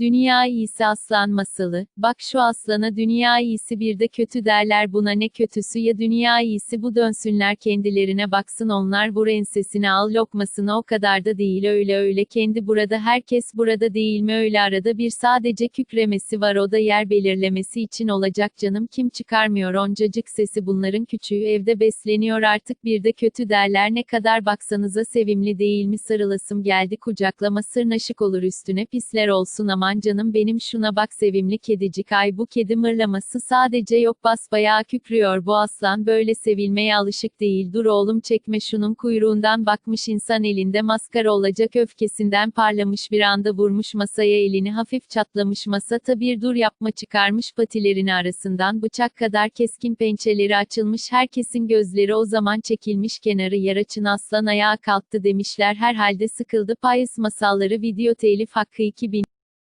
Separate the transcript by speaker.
Speaker 1: Dünya iyisi aslan masalı. Bak şu aslana dünya iyisi bir de kötü derler buna ne kötüsü ya dünya iyisi bu dönsünler kendilerine baksın onlar vur ensesine al lokmasını o kadar da değil öyle öyle kendi burada herkes burada değil mi öyle arada bir sadece kükremesi var o da yer belirlemesi için olacak canım kim çıkarmıyor oncacık sesi bunların küçüğü evde besleniyor artık bir de kötü derler ne kadar baksanıza sevimli değil mi sarılasım geldi kucaklama sırnaşık olur üstüne pisler olsun aman canım benim şuna bak sevimli kedicik ay bu kedi mırlaması sadece yok basbayağı kükrüyor bu aslan böyle sevilmeye alışık değil dur oğlum çekme şunun kuyruğundan bakmış insan elinde maskara olacak öfkesinden parlamış bir anda vurmuş masaya elini hafif çatlamış masa bir dur yapma çıkarmış patilerini arasından bıçak kadar keskin pençeleri açılmış herkesin gözleri o zaman çekilmiş kenarı yer açın aslan ayağa kalktı demişler herhalde sıkıldı payız masalları video telif hakkı 2000